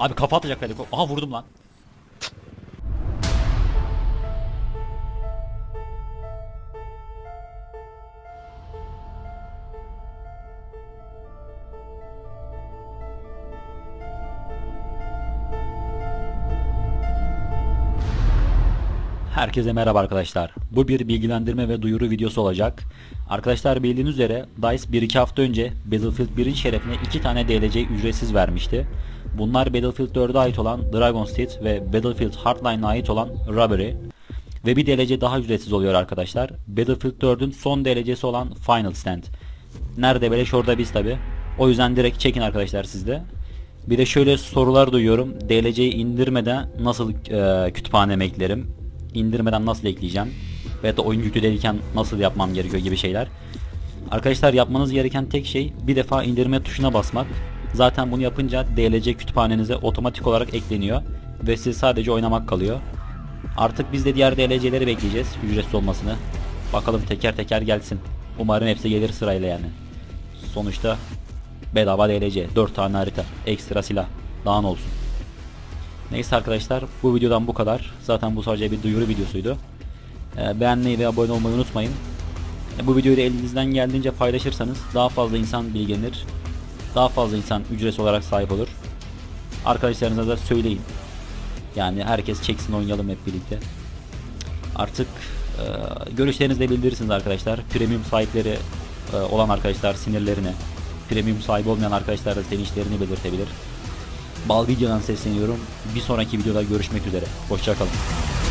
Abi kafa atacak Fedeko. Aha vurdum lan. Herkese merhaba arkadaşlar. Bu bir bilgilendirme ve duyuru videosu olacak. Arkadaşlar bildiğiniz üzere DICE 1-2 hafta önce Battlefield 1'in şerefine 2 tane DLC ücretsiz vermişti. Bunlar Battlefield 4'e ait olan Dragon's Teeth ve Battlefield Hardline'a ait olan Robbery. Ve bir DLC daha ücretsiz oluyor arkadaşlar. Battlefield 4'ün son DLC'si olan Final Stand. Nerede beleş orada biz tabi. O yüzden direkt çekin arkadaşlar sizde. Bir de şöyle sorular duyuyorum. DLC'yi indirmeden nasıl e, kütüphaneme eklerim? İndirmeden nasıl ekleyeceğim? Veya da oyun yüklüyken nasıl yapmam gerekiyor gibi şeyler. Arkadaşlar yapmanız gereken tek şey bir defa indirme tuşuna basmak. Zaten bunu yapınca DLC kütüphanenize otomatik olarak ekleniyor. Ve siz sadece oynamak kalıyor. Artık biz de diğer DLC'leri bekleyeceğiz ücretsiz olmasını. Bakalım teker teker gelsin. Umarım hepsi gelir sırayla yani. Sonuçta bedava DLC, 4 tane harita, ekstra silah. Daha olsun. Neyse arkadaşlar bu videodan bu kadar. Zaten bu sadece bir duyuru videosuydu. Ee, beğenmeyi ve abone olmayı unutmayın. E, bu videoyu da elinizden geldiğince paylaşırsanız daha fazla insan bilgilenir. Daha fazla insan ücretsiz olarak sahip olur. Arkadaşlarınıza da söyleyin. Yani herkes çeksin oynayalım hep birlikte. Artık e, görüşlerinizi de bildirirsiniz arkadaşlar. Premium sahipleri e, olan arkadaşlar sinirlerini, premium sahibi olmayan arkadaşlar da sevinçlerini belirtebilir. Bal videodan sesleniyorum. Bir sonraki videoda görüşmek üzere. Hoşçakalın.